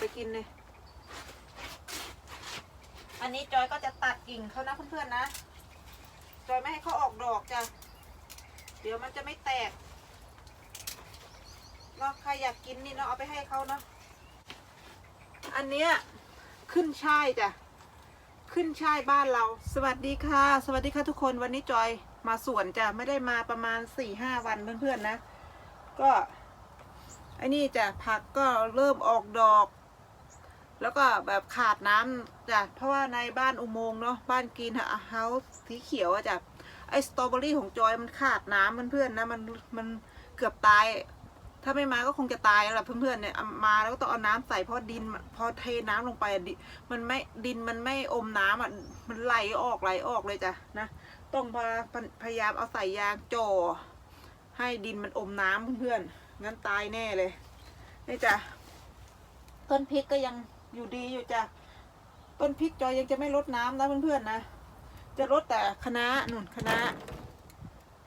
ไปกินเลย อันนี้จอยก็จะตัดกิ่งเขานะเพื่อนๆนะ จอยไม่ให้เขาออกดอกจ้ะ เดี๋ยวมันจะไม่แตกเนาะใครอยากกินนี่เนาะเอาไปให้เขาเนาะ อันเนี้ยขึ้นช่ายจ้ะ ขึ้นช่ายบ้านเรา สวัสดีค่ะ สวัสดีค่ะทุกคน วันนี้จอยมาสวนจ้ะ ไม่ได้มาประมาณสี่ห้าวันเพื่อนๆนะ ก็ไอ้นี่จ้ะผักก็เริ่มออกดอก แล้วก็แบบขาดน้ำจ้ะเพราะว่าในบ้านอุโมงค์เนาะบ้านกรีนเฮาส์สีเขียวอะจ้ะไอสตรอเบอรี่ของจอยมันขาดน้ำเพื่อนๆนะมันมันเกือบตาย ถ้าไม่มาก็คงจะตายแล้วล่ะเพื่อนๆเนี่ยมาแล้วก็ต้องเอาน้ำใส่เพราะดินพอเทน้ำลงไปมันไม่ดินมันไม่อมน้ำอะมันไหลออกไหลออกเลยจ้ะนะต้องพาพยายามเอาใส่ยางจ่อให้ดินมันอมน้ำเพื่อนๆงั้นตายแน่เลยนี่จ้ะต้นพริกก็ยัง อยู่ดีอยู่จ้ะต้นพริกจอยยังจะไม่ลดน้ำนะเพื่อนๆนะ จะลดแต่คะน้าหนุนคะน้า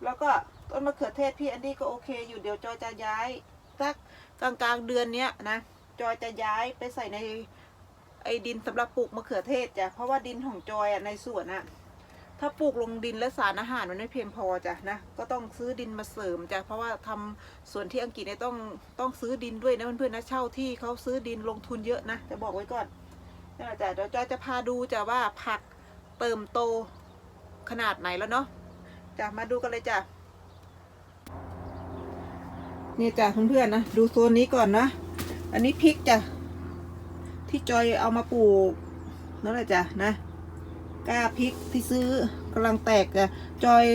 แล้วก็ต้นมะเขือเทศพี่อันดี้ก็โอเค อยู่เดี๋ยวจอยจะย้ายสักกลางกลางเดือนเนี้ยนะจอยจะย้ายไปใส่ในไอ้ดินสำหรับปลูกมะเขือเทศจ้ะเพราะว่าดินของจอยอะในสวนอะ ถ้าปลูกลงดินและสารอาหารมันไม่เพียงพอจ้ะนะ ก็ต้องซื้อดินมาเสริมจ้ะ เพราะว่าทำสวนที่อังกฤษเนี่ยต้องต้องซื้อดินด้วยนะเพื่อนๆนะเช่าที่เขาซื้อดินลงทุนเยอะนะจะบอกไว้ก่อนนี่นแหละจ้ะเดี๋ยวจอยจะพาดูจ้ะว่าผักเติมโตขนาดไหนแล้วเนาะจ้ะมาดูกันเลยจ้ะนี่จ้ะเพื่อนๆนะดูโซนนี้ก่อนนะ อันนี้พริกจ้ะที่จอยเอามาปลูกนั่นแหละจ้ะนะ ก้าพริกที่ซื้อกำลังแตกจ้ะจอย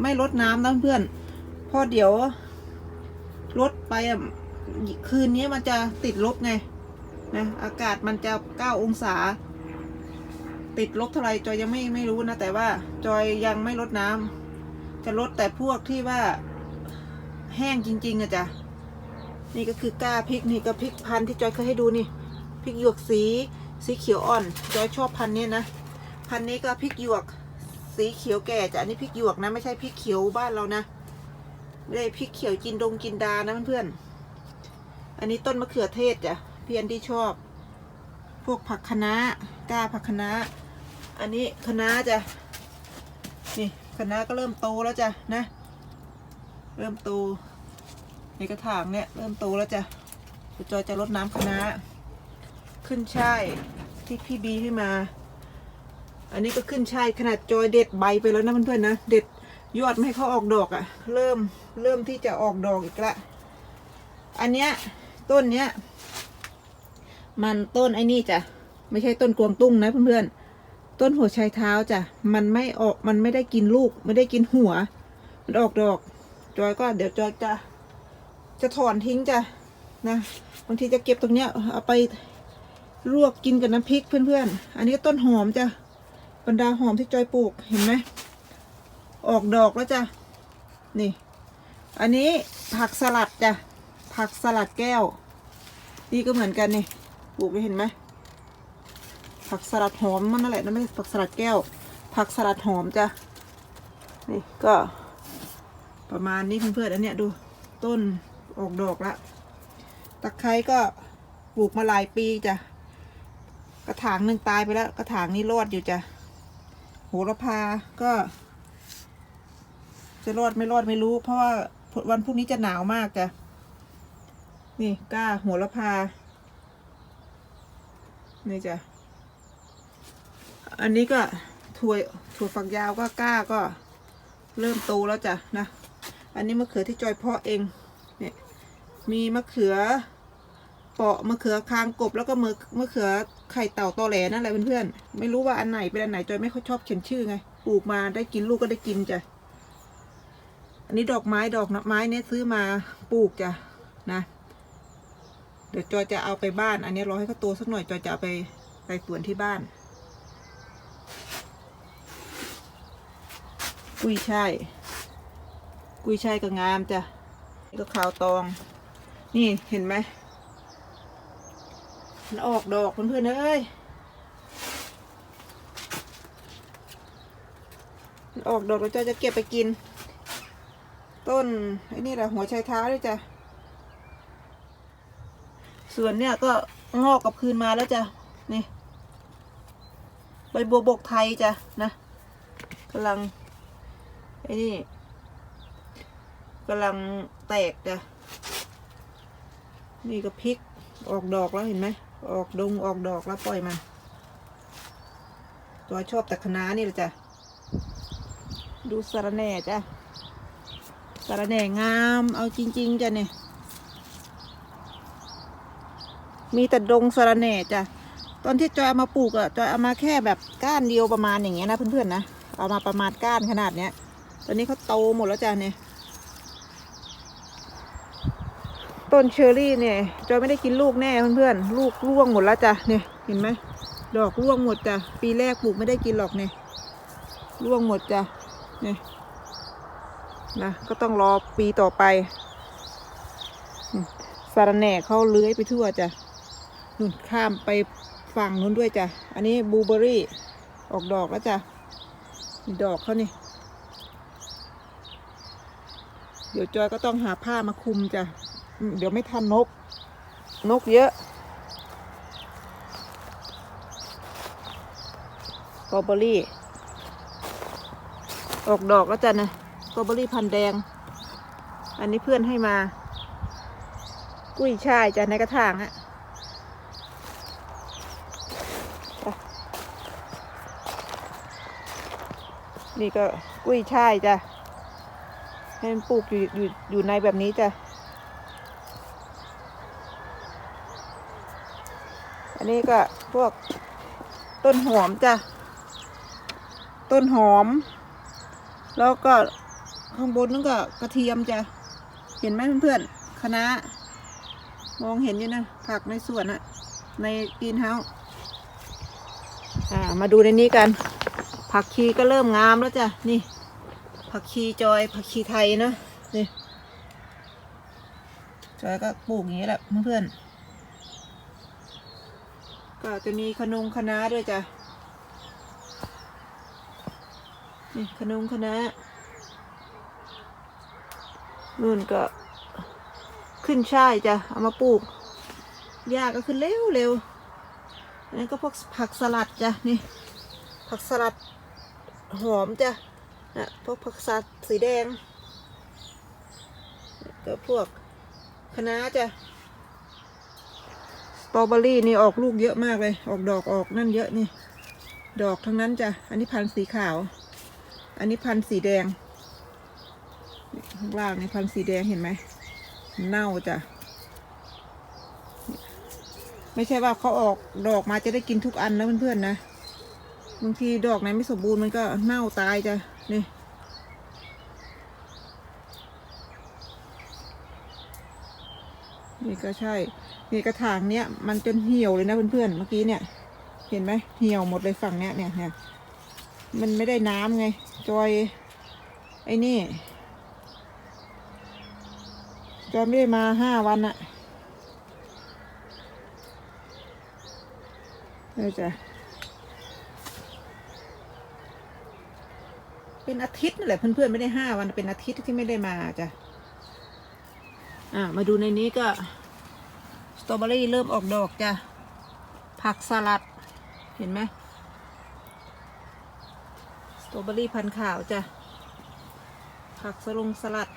ไม่ลดน้ำนะเพื่อนเพราะเดี๋ยวลดไปอะคืนนี้มันจะติดลบไงนะอากาศมันจะเก้าองศา ติดลบเท่าไรจอยยังไม่ไม่รู้นะ แต่ว่าจอยยังไม่ลดน้ำจะลดแต่พวกที่ว่าแห้งจริง ๆอะจ้ะนี่ก็คือก้าพริกนี่ก็พริกพันธุ์ที่จอยเคยให้ดูนี่พริกหยวกสีสีเขียวอ่อน จอยชอบพันธุ์นี้นะ พันนี้ก็พริกหยวก สีเขียวแก่จ้ะอันนี้พริกหยวกนะไม่ใช่พริกเขียวบ้านเรานะไม่ได้พริกเขียวจินดงจินดานะเพื่อนๆอันนี้ต้นมะเขือเทศจ้ะพี่อันที่ชอบ พวกผักคะน้าก้าผักคะน้าอันนี้คะน้าจ้ะนี่คะน้าก็เริ่มโตแล้วจ้ะนะ เริ่มโตในกระถางเนี่ยเริ่มโตแล้วจ้ะจอยจะลดน้ำคะน้าขึ้นช่ายที่พี่บีให้มา อันนี้ก็ขึ้นช่ายขนาดจอยเด็ดใบไปแล้วนะเพื่อนๆนะ เด็ดยอดไม่ให้เขาออกดอกอะ่ะ เริ่มเริ่มที่จะออกดอกอีกละ อันเนี้ยต้นเนี้ย มันต้นไอ้นี่จ้ะไม่ใช่ต้นกวางตุ้งนะเพื่อนๆ ต้นหัวไชเท้าจ้ะ มันไม่ออกมันไม่ได้กินลูก ไม่ได้กินหัว มันออกดอก จอยก็เดี๋ยวจอยจะจะถอนทิ้งจ้ะนะบางทีจะเก็บตรงเนี้ยเอาไปลวกกินกับน้ำพริกเพื่อนๆ อันนี้ต้นหอมจ้ะ บรรดาหอมที่จอยปลูกเห็นไหมออกดอกแล้วจ้ะนี่ อันนี้ผักสลัดจ้ะผักสลัดแก้ว นี่ก็เหมือนกันนี่ปลูกได้เห็นไหมผักสลัดหอมมันนั่นแหละนั่นไม่ใช่ผักสลัดแก้ว ผักสลัดหอมจ้ะนี่ก็ประมาณนี้เพื่อนๆอันเนี้ยดูต้นออกดอกละตะไคร้ก็ปลูกมาหลายปีจ้ะกระถางหนึ่งตายไปแล้ว กระถางนี้รอดอยู่จ้ะ โหระพาก็ จะรอดไม่รอดไม่รู้ เพราะว่าวันพรุ่งนี้จะหนาวมากจ้ะนี่ก้าโหัวละพา นี่จ้ะ อันนี้ก็ถั่วถั่วฝักยาวก็ก้าก็เริ่มโตแล้วจ้ะนะ อันนี้มะเขือที่จอยเพาะเอง เนี่ย มีมะเขือ เปาะมะเขือคางกบแล้วก็มะมะเขือไข่เต่าตอแหลนั่นแหละเพื่อนๆไม่รู้ว่าอันไหนเป็นอันไหนจอยไม่ค่อยชอบเขียนชื่อไงปลูกมาได้กินลูกก็ได้กินจ้ะอันนี้ดอกไม้ดอกไม้เนี่ยซื้อมาปลูกจ้ะนะเดี๋ยวจอยจะเอาไปบ้าน อันนี้รอให้เขาโตสักหน่อยจอยจะเอาไปไปสวนที่บ้านกุยช่ายกุยช่ายก็งามจ้ะนี่ก็ขาวตอง นี่เห็นไหม มันออกดอกเพื่อนๆเอ้ยมันออกดอกแล้วจอยจะเก็บไปกิน ต้นไอ้นี่แหละหัวไชเท้าด้วยจ้ะส่วนเนี่ยก็งอกกับคืนมาแล้วจ้ะนี่ใบบัวบกไทยจ้ะนะกำลังไอ้นี่กำลังแตกจ้ะนี่ก็พริกออกดอกแล้วเห็นไหม ออกดงออกดอกแล้วปล่อยมัน ตัวชอบแต่คณะนี่แหละจ้ะ ดูสะระแหน่จ้ะสะระแหน่งามเอาจริง ๆจ้ะเนี่ย มีแต่ดงสะระแหน่จ้ะ ตอนที่จอยเอามาปลูกอะจอยเอามาแค่แบบก้านเดียวประมาณอย่างเงี้ยนะเพื่อนๆนะ เอามาประมาณก้านขนาดเนี้ย ตอนนี้เขาโตหมดแล้วจ้ะเนี่ย ต้นเชอร์รี่เนี่ยจอยไม่ได้กินลูกแน่เพื่อนๆลูกร่วงหมดแล้วจ้ะเนี่ยเห็นไหมดอกร่วงหมดจ้ะปีแรกปลูกไม่ได้กินหรอกเนี่ยร่วงหมดจ้ะเนี่ยนะก็ต้องรอปีต่อไปสารแหน่เขาเลื้อยไปทั่วจ้ะนู่นข้ามไปฝั่งนู้นด้วยจ้ะอันนี้บลูเบอรี่ออกดอกแล้วจ้ะดีดอกเขานี่เดี๋ยวจอยก็ต้องหาผ้ามาคุมจ้ะ เดี๋ยวไม่ทันนก นกเยอะสตรอเบอรี่ ออกดอกแล้วจ้ะนะสตรอเบอรี่พันแดง อันนี้เพื่อนให้มา กุ้ยช่ายจ้ะในกระถางอะนี่ก็กุ้ยช่ายจ้ะให้มันปลูกอยู่อยู่อยู่ในแบบนี้จ้ะ นี้ก็พวกต้นหอมจ้ะ ต้นหอม แล้วก็ข้างบนนั่นก็กระเทียมจ้ะ เห็นไหมเพื่อนๆคะน้ามองเห็นอยู่นะผักในสวนอะในกีนเฮาอ่ามาดูในนี้กัน ผักชีก็เริ่มงามแล้วจ้ะ นี่ ผักชีจอย ผักชีไทยเนาะนี่จอยก็ปลูกอย่างนี้แหละเพื่อนๆ ก็จะมีขนงคณะด้วยจ้ะนี่ขนงคณะนู่นก็ขึ้นช่ายจ้ะเอามาปลูกหญ้าก็ขึ้นเร็วเร็วอันนี้ก็พวกผักสลัดจ้ะนี่ ผักสลัดหอมจ้ะนะพวกผักสลัดสีแดง ก็พวกคะน้าจ้ะ ตรอเบอรี่นี่ออกลูกเยอะมากเลย ออกดอกออกนั่นเยอะนี่ ดอกทั้งนั้นจ้ะ อันนี้พันธุ์สีขาว อันนี้พันธุ์สีแดงข้างล่างนี่พันธุ์สีแดงเห็นไหมเน่าจ้ะ ไม่ใช่ว่าเขาออกดอกมาจะได้กินทุกอันนะเพื่อนๆนะ บางทีดอกไหนไม่สมบูรณ์มันก็เน่าตายจ้ะ นี่ นี่ก็ใช่ นี่กระถางเนี้ยมันจนเหี่ยวเลยนะเพื่อนๆเมื่อกี้เนี่ย เห็นไหมเหี่ยวหมดเลยฝั่งเนี้ยเนี่ยเนี่ยมันไม่ได้น้ำไง จอย ไอ้นี่ จอยไม่ได้มาห้าวันอะนี่จ้ะเป็นอาทิตย์นั่นแหละเพื่อนๆไม่ได้ห้าวันเป็นอาทิตย์ที่ไม่ได้มาจ้ะอ่ามาดูในนี้ก็ ตรอเบอรี่เริ่มออกดอกจ้ะ ผักสลัด เห็นไหมสตรอเบอรี่พันขาวจ้ะ ผักสลงสลัด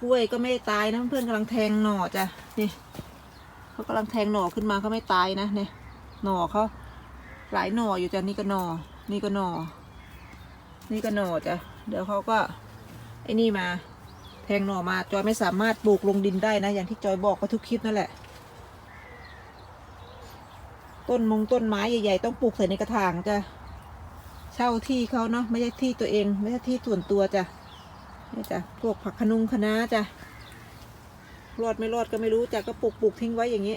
กล้วยก็ไม่ตายนะเพื่อนกำลังแทงหน่อจ้ะ นี่เขากำลังแทงหน่อขึ้นมาเขาไม่ตายนะเนี่ยหน่อเขาหลายหน่ออยู่จ้ะนี่ก็หน่อ นี่ก็หน่อ นี่ก็หน่อจ้ะ เดี๋ยวเขาก็ไอ้นี่มา งหน่อมาจอยไม่สามารถปลูกลงดินได้นะ อย่างที่จอยบอกไปทุกคลิปนั่นแหละ ต้นมงต้นไม้ใหญ่ ๆ ต้องปลูกใส่ในกระถางจ้ะเช่าที่เขาเนาะไม่ใช่ที่ตัวเอง ไม่ใช่ที่ส่วนตัวจ้ะนี่จ้ะพวกผักขนุงคะน้าจ้ะรอดไม่รอดก็ไม่รู้จ้ะก็ปลูกปลูกทิ้งไว้อย่างนี้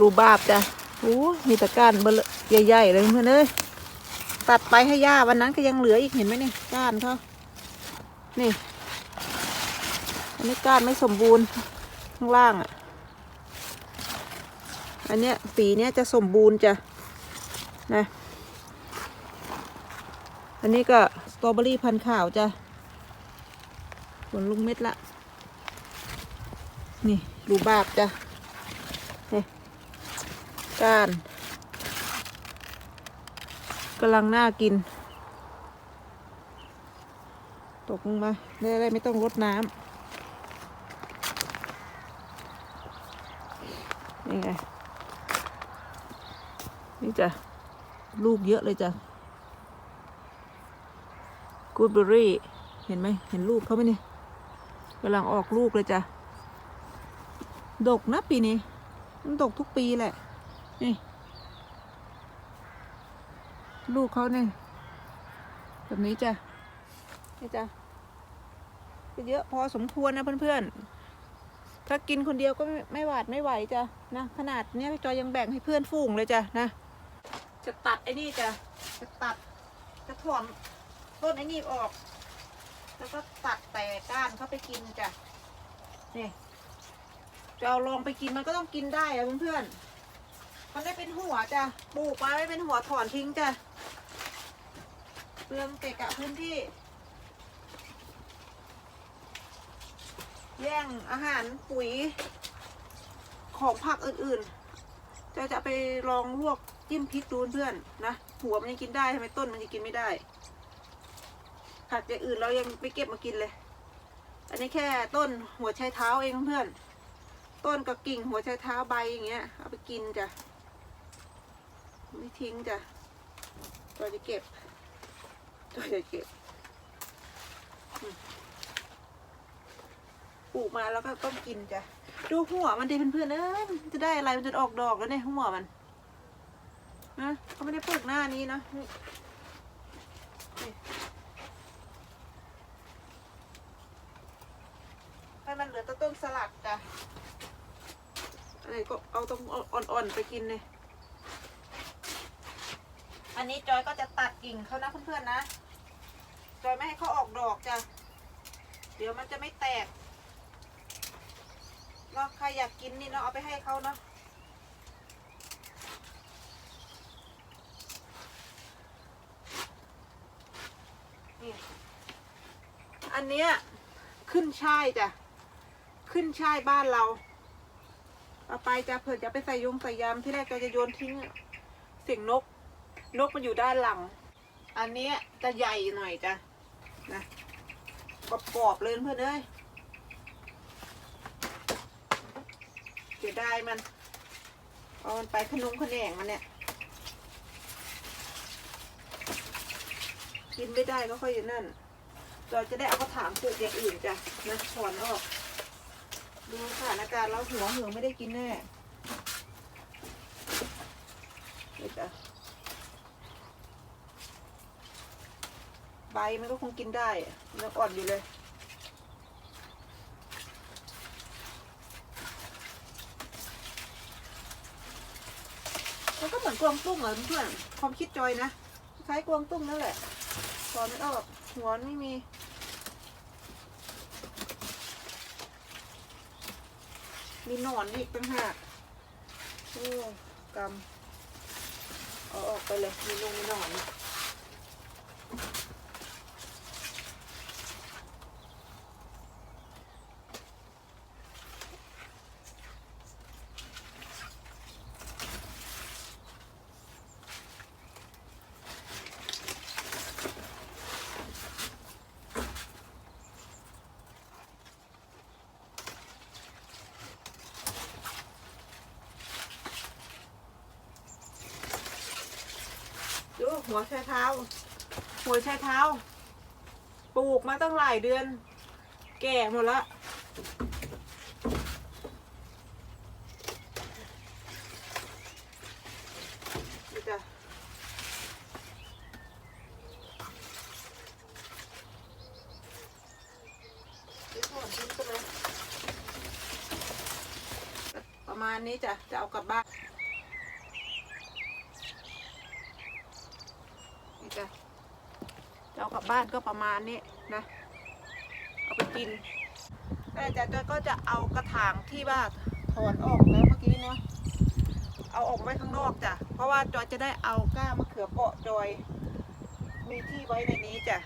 รูบาบจ้ะโอ้มีตะก้านเบลใหญ่ๆเลยเพื่อนเอ้ย ตัดไปให้ย่าวันนั้นก็ยังเหลืออีกเห็นไหมเนี่ยก้านเขานี่อันนี้ก้านไม่สมบูรณ์ข้างล่างอะ อันเนี้ยปีเนี้ยจะสมบูรณ์จะนะอันนี้ก็สตรอเบอรี่พันธุ์ขาวจะผลลุงเม็ดละ นี่รูบาบจ้ะนี่ก้าน กำลังน่ากิน ตกลงมาได้อะไรไม่ต้องรดน้ำนี่ไง นี่จ้ะ ลูกเยอะเลยจ้ะกูดเบอรี่ เห็นไหม เห็นลูกเขาไหมเนี่ยกำลังออกลูกเลยจ้ะ ดกนะปีนี้ มันดกทุกปีแหละ นี่ ลูกเขาเนี่ยแบบนี้จ้ะนี่จ้ะก็เยอะพอสมควรนะเพื่อนๆ ถ้ากินคนเดียวก็ไม่ไม่หวาดไม่ไหวจ้ะนะขนาดเนี้ยจอยยังแบ่งให้เพื่อนฝูงเลยจ้ะนะ จะตัดไอ้นี่จ้ะจะตัดจะถอนต้นไอ้นี่ออก แล้วก็ตัดแต่ก้านเขาไปกินจ้ะนี่จะเอาลองไปกินมันก็ต้องกินได้อะเพื่อนๆ มันได้เป็นหัวจ้ะปลูกมาไม่เป็นหัวถอนทิ้งจ้ะเปลืองเกะกะพื้นที่ แย่งอาหารปุ๋ย ของผักอื่นๆ จะจะไปลองลวกจิ้มพริกดูเพื่อนนะ หัวมันยังกินได้ทำไมต้นมันยังกินไม่ได้ ผักอย่างอื่นเรายังไปเก็บมากินเลย อันนี้แค่ต้นหัวไชเท้าเองเพื่อน ต้นกับกิ่งหัวไชเท้าใบอย่างเงี้ยเอาไปกินจ้ะ ทิ้งจ้ะเราจะเก็บเราจะเก็บปลูกมาแล้วก็ต้องกินจ้ะดูหัวมันดิเพื่อนๆเอ้ยมันจะได้อะไรมันจะออกดอกแล้วเนี่ยหัวมันนะเขาไม่ได้ปลูกหน้านี้นะนี่ให้มันเหลือแต่ต้นสลัดจ้ะอะไรก็เอาตรงอ่อนๆไปกินเลย อันนี้จอยก็จะตัดกิ่งเขานะเพื่อนๆนะ จอยไม่ให้เขาออกดอกจ้ะ เดี๋ยวมันจะไม่แตกเนาะใครอยากกินนี่เนาะเอาไปให้เขาเนาะนี่อันเนี้ยขึ้นช่ายจ้ะ ขึ้นช่ายบ้านเรา เอาไปจ้ะเผื่อจะไปใส่ยงใส่ยามที่แรกก็จะโยนทิ้งเสียงนก นกมันอยู่ด้านหลัง อันนี้จะใหญ่หน่อยจ้ะนะกรอบๆเลยเพื่อนเอ้ยเสียดายมันเอามันไปขนมขนแหงมันเนี่ย กินไม่ได้ก็ค่อยอย่นั่นเราจะได้เอากระถางปลูกอย่างอื่นจ้ะนะถอนออกดูสถานการณ์แล้วหัวเหือไม่ได้กินแน่เดี๋ยวจ้ะ ใบมันก็คงกินได้อะมันยังอ่อนอยู่เลยมันก็เหมือนกวางตุ้งเหรอเพื่อนความคิดจอยนะคล้ายกวางตุ้งนั่นแหละตอนไม่ออกหัวไม่มีมีหนอนอีกต่างหากโอ้กำเอาออกไปเลย มีลงมีหนอน ดู หัวชายเท้า หัวชายเท้า ปลูกมาตั้งหลายเดือน แก่หมดละนี่จ้ะประมาณนี้จ้ะ จะเอากลับบ้านจ้ะจะเอากลั บ้านก็ประมาณนี้นะ เอาไปกินแต่จะจอยก็จะเอากระถางที่ว่าถอนออกแล้วเมื่อกี้เนาะเอาออกไว้ข้างนอกจ้ะ เพราะว่าจอยจะได้เอาก้ามะเขือเปราะจอย มีที่ไว้ในนี้จ้ะ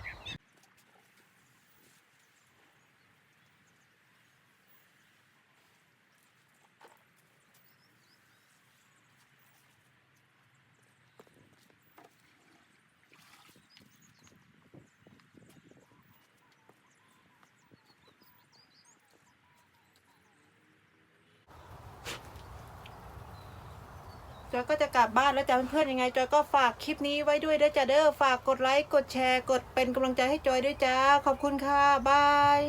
จอยก็จะกลับบ้านแล้วจ้ะเพื่อนๆยังไงจอยก็ฝากคลิปนี้ไว้ด้วยด้อจ้ะเด้อฝากกดไลค์กดแชร์ กดเป็นกำลังใจให้จอยด้วยจ้าขอบคุณค่ะบาย